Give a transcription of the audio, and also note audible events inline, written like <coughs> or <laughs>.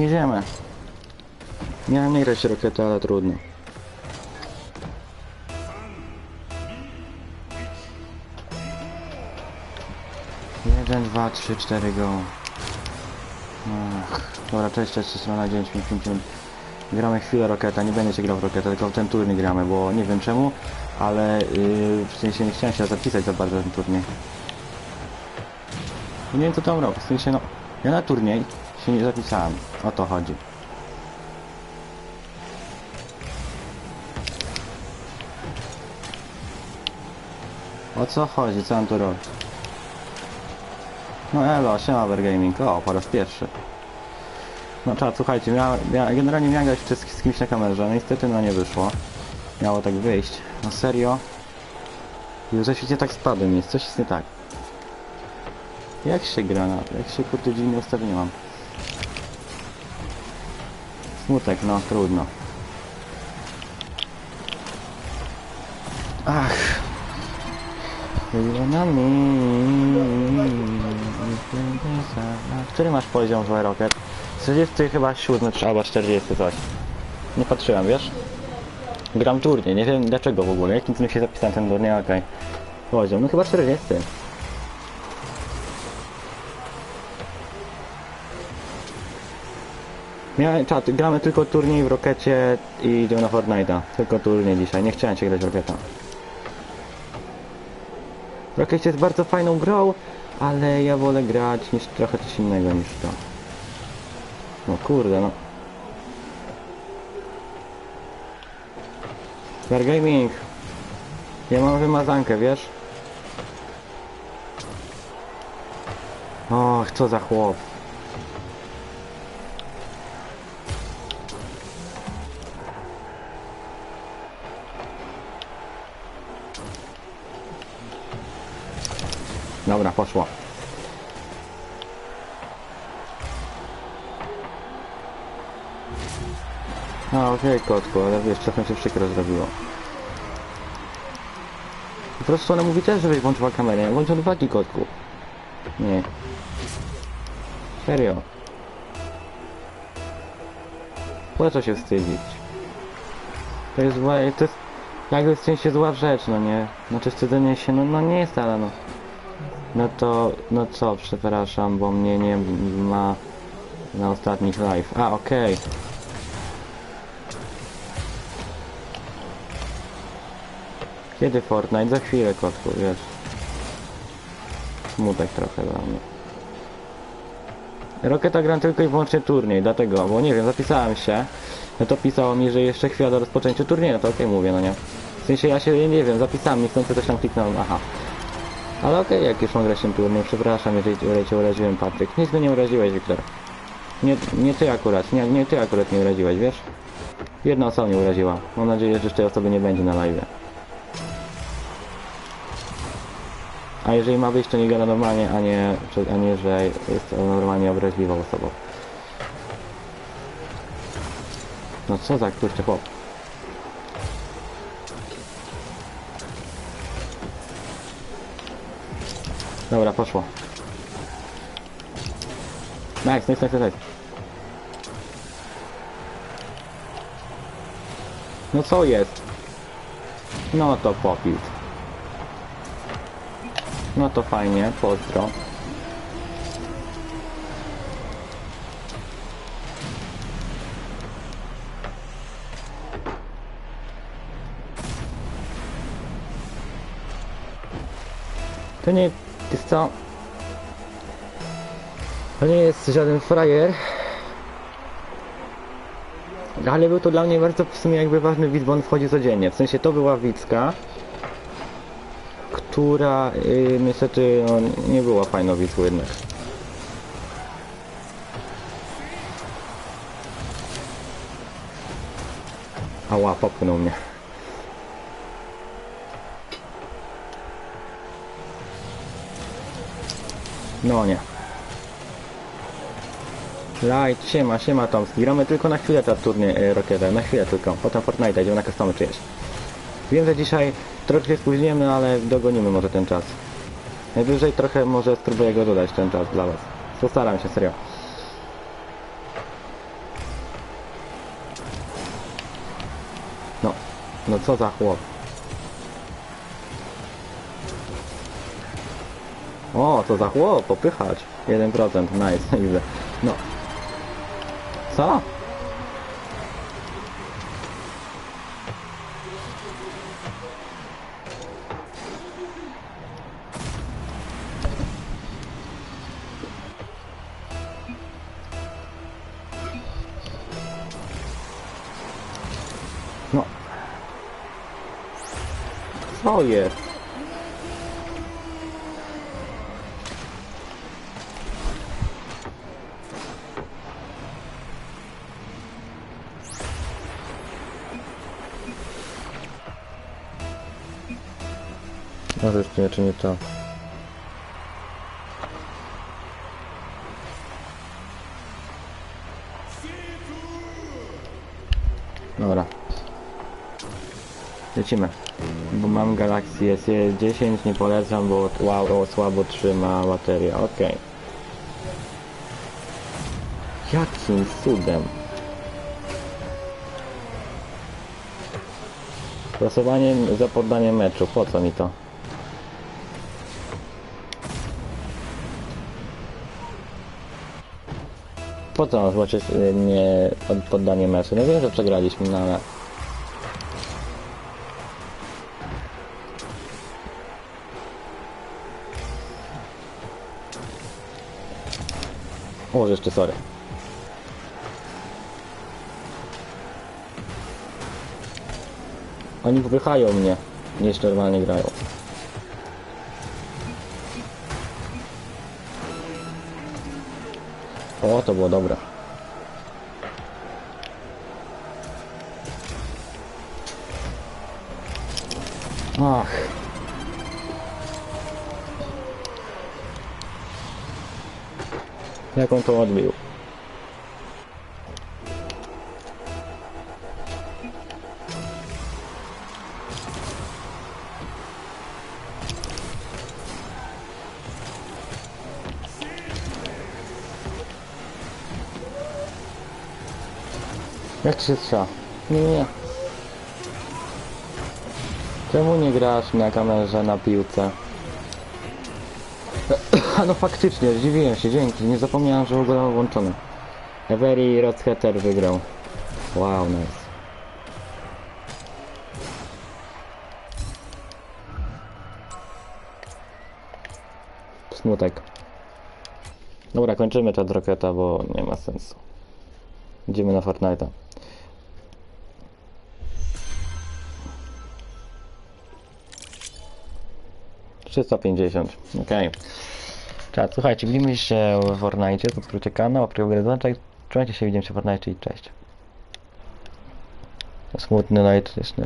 Jedziemy. Miałem nie grać rokietę, ale trudno. Jeden, dwa, trzy, cztery, go. Ach, dobra, cześć, cześć, strona 955. Gramy chwilę roketa, nie będę się grał w roketę, tylko w ten turniej gramy, bo nie wiem czemu, ale yy, w sensie nie chciałem się zapisać za bardzo na ten turniej. Nie wiem co tam robię, w sensie no, ja na turniej się nie zapisałem, o to chodzi. O co chodzi, co mam tu robić? No elo, siema Wargaming, o, po raz pierwszy. No czad, słuchajcie, generalnie miałem grać z, z kimś na kamerze, no niestety no nie wyszło. Miało tak wyjść. No serio? Już za świecie tak spadłem, jest coś jest nie tak. Jak się gra na? Jak się kurde dziwnie ustawienie mam? Smutek, no trudno. Ach. Który masz poziom w Rocket? 40 chyba 7 czy albo 40 coś. Nie patrzyłem, wiesz? Gram turniej, nie wiem dlaczego w ogóle. Jakim cudem się zapisałem ten turniej, okej. Poziom, no chyba 40. Miałem czat, gramy tylko turniej w Rokecie i idziemy na Fortnite'a. Tylko turniej dzisiaj, nie chciałem się grać w Roketa. Rocket jest bardzo fajną grą, ale ja wolę grać niż trochę coś innego niż to. No kurde, no. Wargaming. Ja mam wymazankę, wiesz? Och, co za chłop. Dobra, poszło. A, okej, kotku, ale wiesz, trochę się przykro zrobiło. Po prostu ona mówi też, żebyś włączyła kamerę. Włącz odwagi, kotku. Nie. Serio. Po co się wstydzić? To jest zła, to jest jakby w sensie zła rzecz, no nie? Znaczy wstydzenie się, no, no nie jest, ale no. No to, no co, przepraszam, bo mnie nie ma na ostatnich live. A, okej. Kiedy Fortnite? Za chwilę, kotku, wiesz. Smutek trochę dla mnie. Roketa gram tylko i wyłącznie turniej, dlatego, bo nie wiem, zapisałem się. No to pisało mi, że jeszcze chwila do rozpoczęcia turnieju, to okej mówię, no nie. W sensie ja się, nie wiem, zapisałem, niechcący coś tam kliknąłem, aha. Ale okej, jak już mam grać ten turniej, przepraszam, jeżeli cię, uraziłem, Patryk. Nic mnie nie uraziłeś, Wiktor. Nie, nie ty akurat, nie, nie ty akurat mnie uraziłeś, wiesz? Jedna osoba mnie uraziła. Mam nadzieję, że tej osoby nie będzie na live. A jeżeli ma być, to nie gada normalnie, a nie, a nie że jest normalnie obraźliwą osobą. No co za kurczę chłop. Dobra, poszło. Nice, nice, nice, nice. No co jest? No to popit. No to fajnie, pozdro. To nie jest co? To nie jest żaden frajer. Ale był to dla mnie bardzo w sumie jakby ważny widz, bo on wchodzi codziennie. W sensie to była widzka, która y, niestety no, nie była fajną widzką jednak. Ała, popchnął mnie. No nie. Light, siema, siema Tomski. Gramy tylko na chwilę teraz turniej y, na chwilę tylko. Potem Fortnite, idziemy na customy czyjeś. Wiem, że dzisiaj trochę się spóźniemy, no ale dogonimy może ten czas. Najwyżej trochę może spróbuję go dodać ten czas dla was. Postaram się, serio. No, no co za chłop. O, co za chłop, popychać. 1%, nice, <laughs> widzę. No. Co? No. Co? Może jeszcze nie, czy nie to. Dobra. Lecimy. Bo mam Galaxy S10, nie polecam, bo wow, słabo trzyma bateria. Okej. Jakim cudem? Głosowanie za poddanie meczu. Po co mi to? Po co mam y, nie pod- poddanie meczu? No wiem, że przegraliśmy, no ale... O, jeszcze sorry. Oni popychają mnie, niż normalnie grają. O, to było dobre. Ach. Jak on to odbił? Jak się? Nie, nie. Czemu nie grasz na kamerze na piłce? <coughs> A no faktycznie, zdziwiłem się, dzięki. Nie zapomniałem, że w ogóle mam włączone. Every Rodshatter wygrał. Wow, nice. Smutek. Dobra, kończymy czat Rocketa, bo nie ma sensu. Idziemy na Fortnite'a. Trzysta pięćdziesiąt. Okej. Czat, słuchajcie, widzimy się w Fortnite, subskrybujcie kanał, górę, dzwoneczek. Trzymajcie się, widzimy się w Fortnite i cześć. Smutny night jest